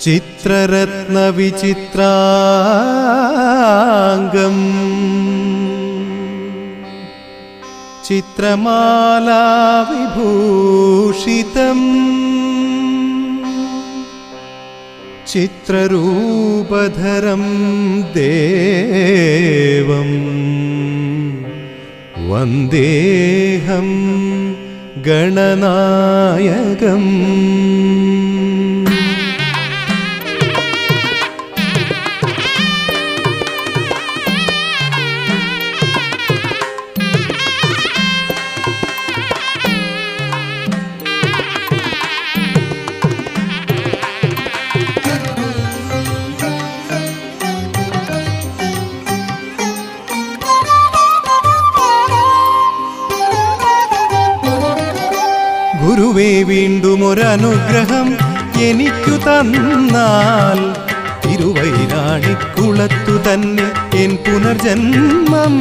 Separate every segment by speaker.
Speaker 1: ചിത്രരത്നവിചിത്രാംഗം ചിത്രമാലാവിഭൂഷിതം ചിത്രരൂപധരം ദേവം. വന്ദേഹം ഗണനായകം. വീണ്ടും ഒരനുഗ്രഹം എനിക്കു തന്നാൽ തിരുവൈരാണിക്കുളത്തു തന്നെ എൻ പുനർജന്മം.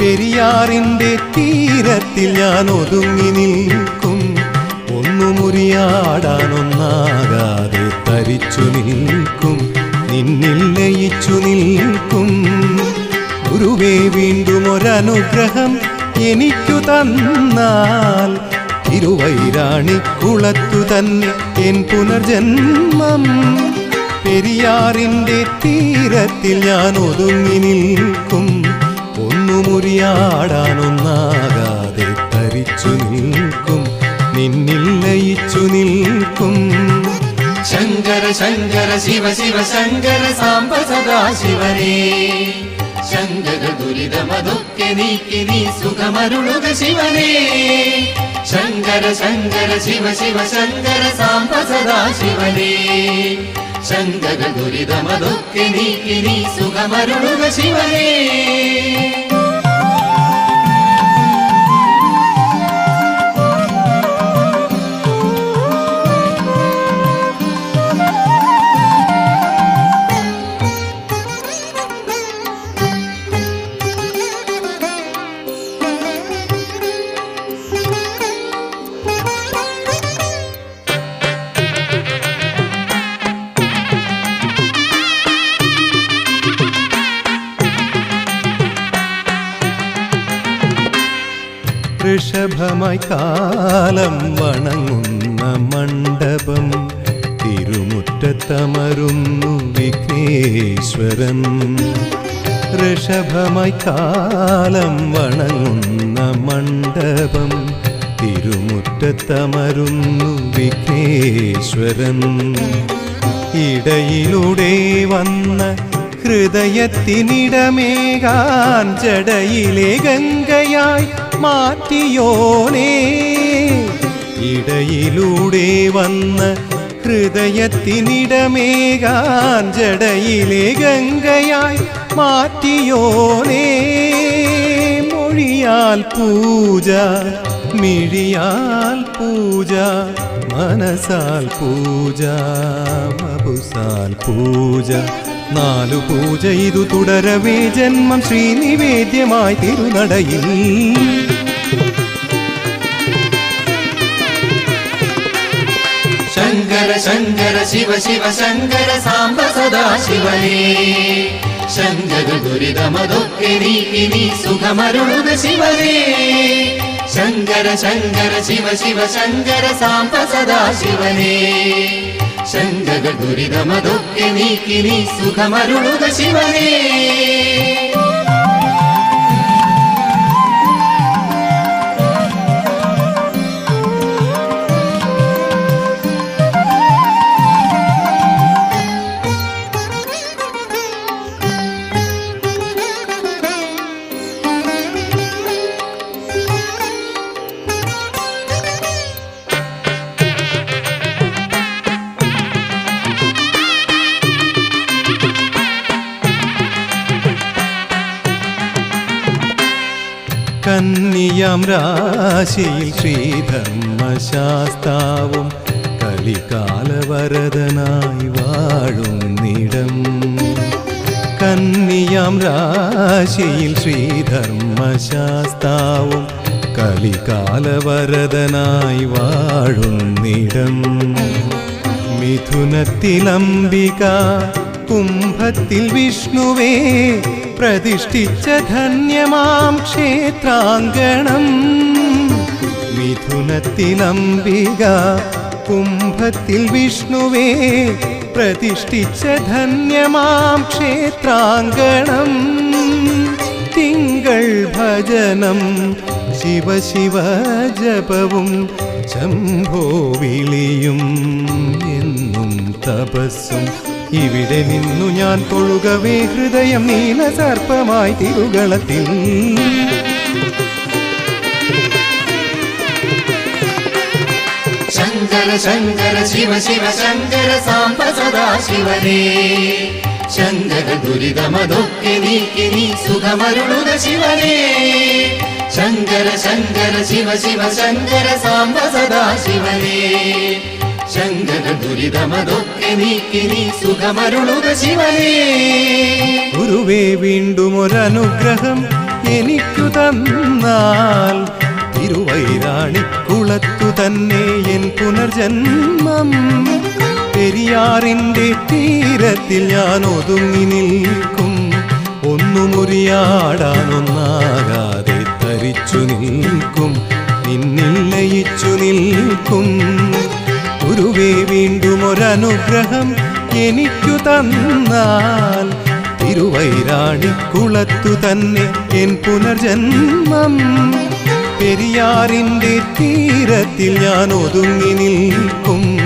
Speaker 1: പെരിയാറിന്റെ തീരത്തിൽ ഞാൻ ഒതുങ്ങി നിൽക്കും. ഒന്നു മുറിയാടാനൊന്നാകാതെ തരിച്ചു നിൽക്കും. നിന്നിൽ ലയിച്ചു നിൽക്കും. ഗുരുവേ വീണ്ടും ഒരനുഗ്രഹം എനിക്കു തന്നാൽ തിരുവൈരാണിക്കുളത്തു തന്നെ എൻ പുനർജന്മം. പെരിയാറിന്റെ തീരത്തിൽ ഞാൻ ഒതുങ്ങി നിൽക്കും. ഒന്നു മുറിയാടാനൊന്നാകാതെ തരിച്ചു നിൽക്കും. നിന്നിൽ ലയിച്ചു നിൽക്കും.
Speaker 2: ശങ്കര ശങ്കര ശിവ ശിവ ശങ്കര സാംബ സദാശിവനേ ശങ്കര ദുരിതമതൊക്കെ നീക്കി നീ സുഖമരുളുക ശിവനേ. ശങ്കര ശങ്കര ശിവ ശിവ ശങ്കര സാംബ സദാശിവനേ ശങ്കര ദുരിതമതൊക്കെ നീക്കി നീ സുഖമരുളുക ശിവനേ.
Speaker 1: ഋഷഭമായി കാലം വണങ്ങുന്ന മണ്ഡപം തിരുമുറ്റത്തമരുന്നു വിഘ്നേശ്വരൻ. ഋഷഭമായി കാലം വണങ്ങുന്ന മണ്ഡപം തിരുമുറ്റത്തമരുന്നു വിഘ്നേശ്വരൻ. ഇടയിലൂടെ വന്ന ഹൃദയത്തിനിടമേകാൻ ജടയിലെ ഗംഗയായി മാറ്റിയോനേ. ഇടയിലൂടെ വന്ന ഹൃദയത്തിനിടമേകാൻ ജടയിലെ ഗംഗയായി മാറ്റിയോനേ. മൊഴിയാൽ പൂജ മിഴിയാൽ പൂജ മനസാൽ പൂജ മബുസാൽ പൂജ. നാലു പൂജ ഇതു തുടരവേ. ജന്മം ശ്രീനിവേദ്യമായി തിരുനടയിൽ.
Speaker 2: ശങ്കര ശങ്കര ശിവ ശിവ ശങ്കര സാംബ സദാശിവനേ ശങ്കര ദുരിതമതൊക്കെ നീക്കി നീ സുഖമരുളുക ശിവനേ. ശങ്കര ശങ്കര ശിവ ശിവ ശങ്കര സാംബ സദാശിവനേ ശങ്കര ദുരിതമതൊക്കെ നീക്കി നീ സുഖമരുളുക ശിവനേ.
Speaker 1: കന്നിയാം രാശിയിൽ ശ്രീധർമ്മശാസ്താവും കളികാലവരതനായി വാഴുന്നിടം കന്നിയാം രാശിയിൽ ശ്രീധർമ്മശാസ്താവും കലികാലവരതനായി വാഴുന്നിടം മിഥുനത്തിലംബിക കുംഭത്തിൽ വിഷ്ണുവേ പ്രതിഷ്ഠിച്ച ധന്യമാം ക്ഷേത്രാങ്കണം. മിഥുനത്തിലംബിക കുംഭത്തിൽ വിഷ്ണുവേ പ്രതിഷ്ഠിച്ച ധന്യമാം ക്ഷേത്രാങ്കണം. തിങ്കൾ ഭജനം ശിവ ശിവ ജപവും ശംഭോ വിളിയും എന്നും തപസ്സും ഇവിടെ നിന്നു ഞാൻ തൊഴുകവേ ഹൃദയം നീല സർപ്പമായി തിരുകളത്തിൽ.
Speaker 3: ശങ്കര ശങ്കര ശിവ ശിവ ശങ്കര സാമ്പ സദാ ശിവനേ. ശങ്കര ദുരിതമതൊക്കെ നീക്കി നീ സുഖമരുളുക ശിവനേ. ശങ്കര ശങ്കര ശിവ ശിവ ശങ്കര സാമ്പ സദാ ശിവനേ. ശങ്കര ദുരിതമതൊക്കെ നീക്കി നീ സുഖമരുളുക ശിവനേ.
Speaker 1: ഗുരുവേ വീണ്ടും ഒരനുഗ്രഹം എനിക്കു തന്നാൽ തിരുവൈരാണിക്കുളത്തു തന്നെ എൻ പുനർജന്മം. പെരിയാറിന്റെ തീരത്തിൽ ഞാൻ ഒതുങ്ങി നിൽക്കും. ഒന്നു മുറിയാടാനൊന്നാകാതെ തരിച്ചു നിൽക്കും. നിന്നിൽ ലയിച്ചു നിൽക്കും. ഗുരുവേ വീണ്ടും ഒരനുഗ്രഹം എനിക്കു തന്നാൽ തിരുവൈരാണിക്കുളത്തു തന്നെ എൻ പുനർജന്മം. പെരിയാറിന്റെ തീരത്തിൽ ഞാൻ ഒതുങ്ങി നിൽക്കും.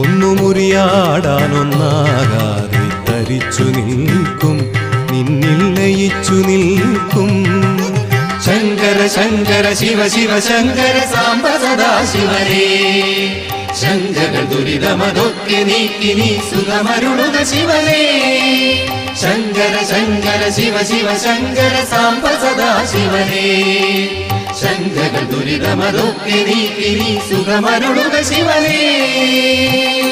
Speaker 1: ഒന്നു മുറിയാടാനൊന്നാകാതെ തരിച്ചു നിൽക്കും. നിന്നിൽ ലയിച്ചു നിൽക്കും.
Speaker 3: ശങ്കര ശങ്കര ശിവ ശിവ ശങ്കര സാമ്പ സദാ ശങ്കര ദുരിതമതൊക്കെ നീക്കി നീ സുഖമരുളുക ശിവനേ. ശങ്കര ശങ്കര ശിവ ശിവ ശങ്കര സാമ്പ സദാ ശിവനേ. ശങ്കര ദുരിതമതൊക്കെ നീക്കി നീ സുഖമരുളുക ശിവനേ.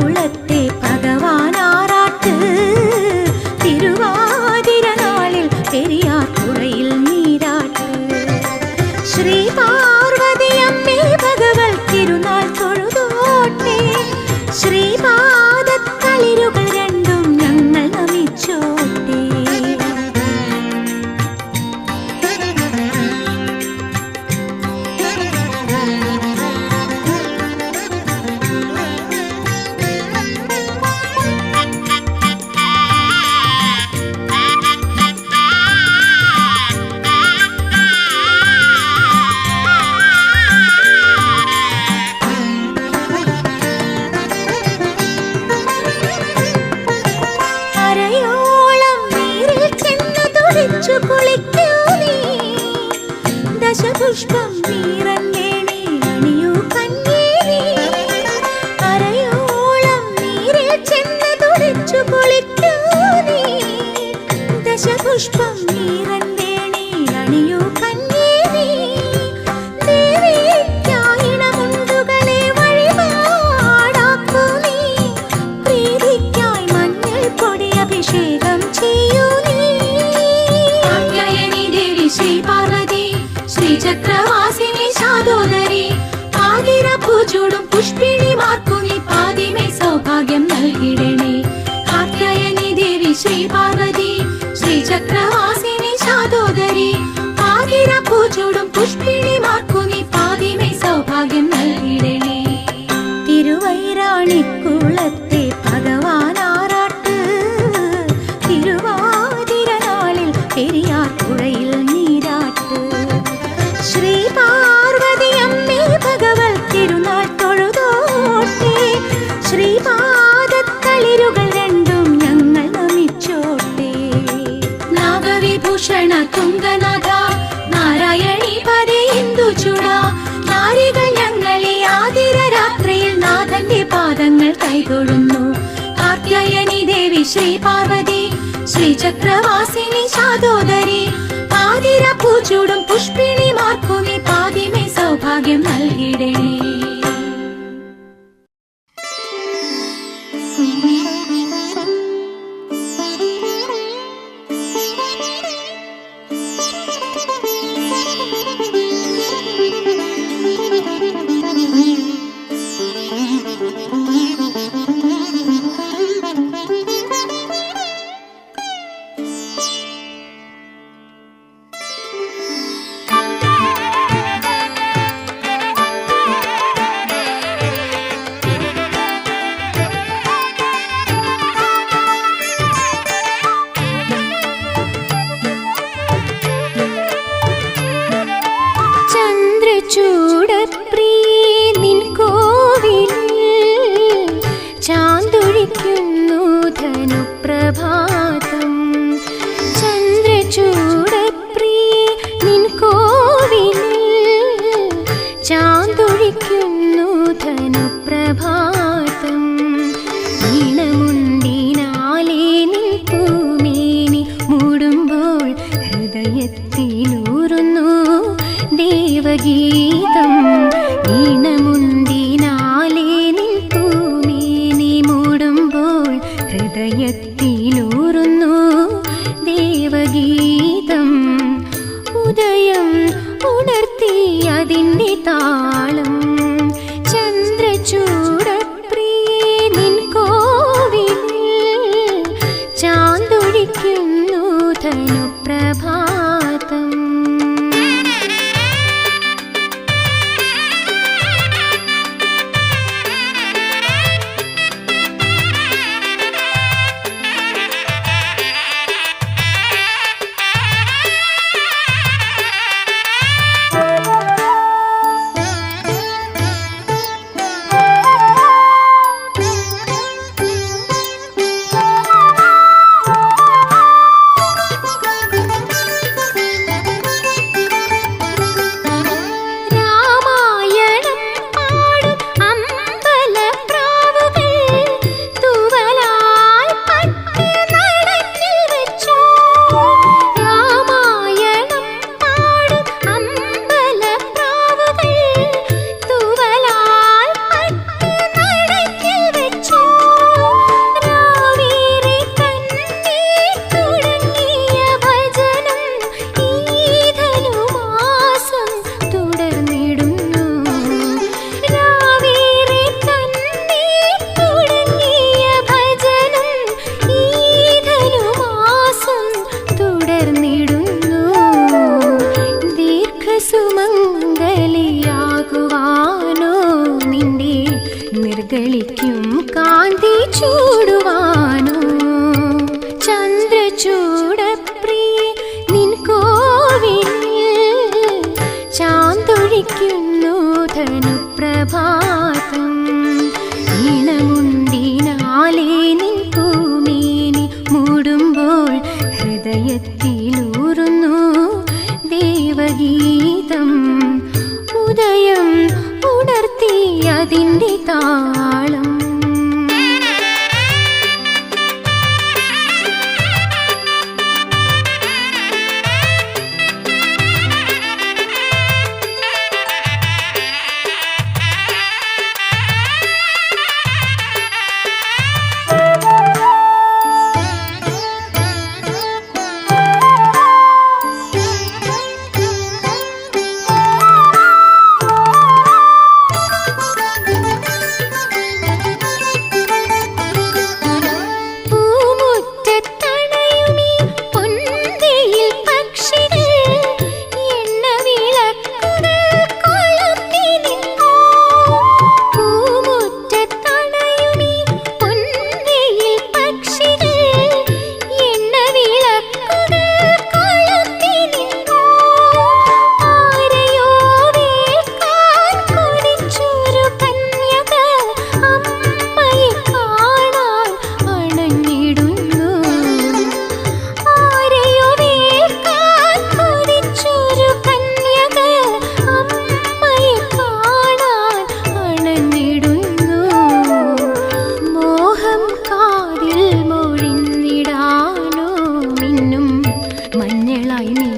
Speaker 4: തിരുവൈരാണിക്കുളത്തെ തളിരുകൾ രണ്ടും ഞങ്ങൾ നമിച്ചോട്ടെ നാഗവിഭൂഷണ തുങ്കനാഥ നാരായണി പദേ ഇന്ദു ചുട. നാരികൾ ഞങ്ങളെ ആതിര രാത്രിയിൽ നാഥന്റെ പാദങ്ങൾ
Speaker 5: കൈകൊള്ളുന്നു
Speaker 3: കാർത്യായനി ദേവി ശ്രീ പാർവതി ശ്രീ ചക്രവാസിനി ചാദോദരി പാതിര പൂച്ചൂടും പുഷ്പിണി മാർക്കുമി പാതിമേ സൗഭാഗ്യം
Speaker 1: നൽകി.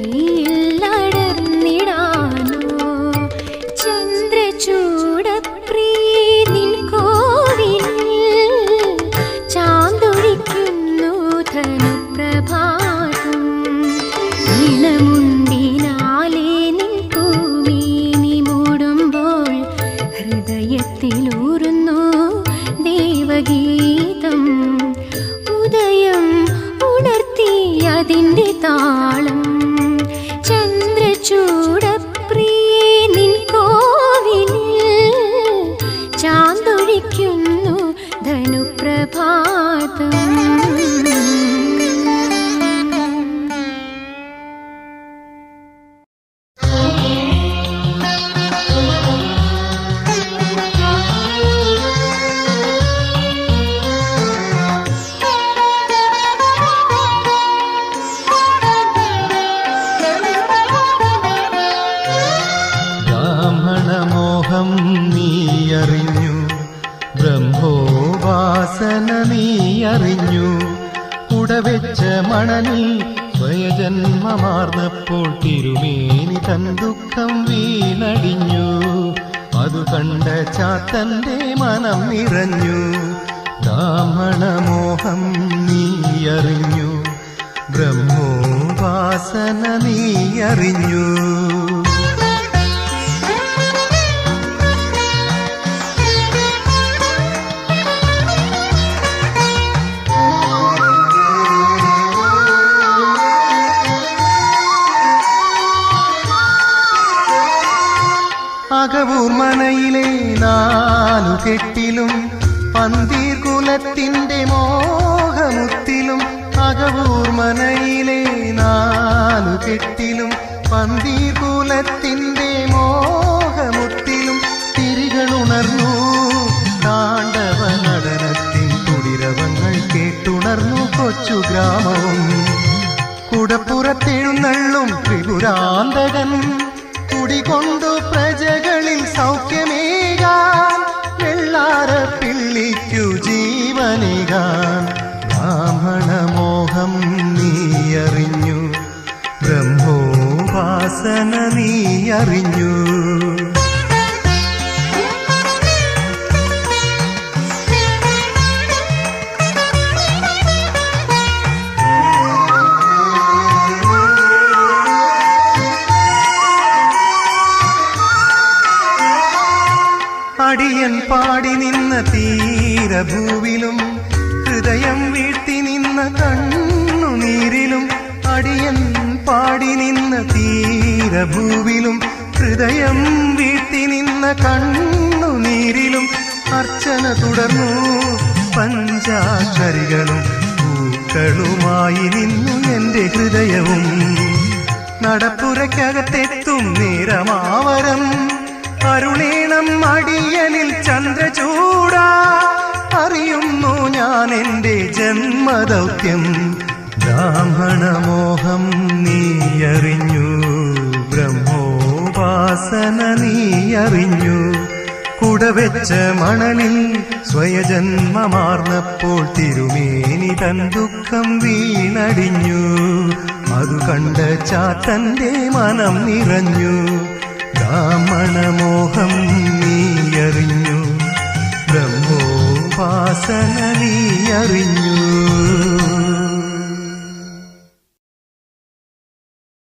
Speaker 1: 咦 the കണ്ട ചാത്തന്റെ മനം നിറഞ്ഞു ബ്രാഹ്മണമോഹം നീ അറിഞ്ഞു ബ്രഹ്മോപാസന നീ കെട്ടിലും പന്തീർ കുലത്തിന്റെ മോഹമുത്തിലും അകവൂർമനയിലെ നാലു കെട്ടിലും പന്തീർ കുലത്തിന്റെ മോഹമുത്തിലും തിരികളുണർന്നു. താണ്ഡവ നടനത്തിൻ തുടിരവങ്ങൾ കേട്ടുണർന്നു കൊച്ചു ഗ്രാമവും. കുടപ്പുറത്തെഴുന്നള്ളും ത്രിപുരാന്തകൻ കുടികൊണ്ടു ബ്രഹ്മോപാസന നീ അറിഞ്ഞു. അടിയൻ പാടി നിന്ന തീരഭൂവിലും ഹൃദയം വീട്ടി നിന്ന അടിയൻ പാടി നിന്ന തീരഭൂവിലും ഹൃദയം വീട്ടി നിന്ന കണ്ണുനീരിലും അർച്ചന തുടർന്നു. പഞ്ചാക്ഷരികളും പൂക്കളുമായി നിന്നു എന്റെ ഹൃദയവും. നടപ്പുരയ്ക്കകത്തെത്തും നേരമാവരം. അരുളേണം അടിയനിൽ ചന്ദ്രചൂടാ അറിയുന്നു ഞാൻ എന്റെ ജന്മദൗത്യം. ബ്രാഹ്മണമോഹം നീയറിഞ്ഞു ബ്രഹ്മോപാസന നീയറിഞ്ഞു. കുടവെച്ച മണലിൽ സ്വയജന്മമാർന്നപ്പോൾ തിരുമേനി തൻ ദുഃഖം വീണടിഞ്ഞു. അതു കണ്ട ചാത്തന്റെ മനം നിറഞ്ഞു. ബ്രാഹ്മണമോഹം നീയറിഞ്ഞു ബ്രഹ്മോപാസന നീ അറിഞ്ഞു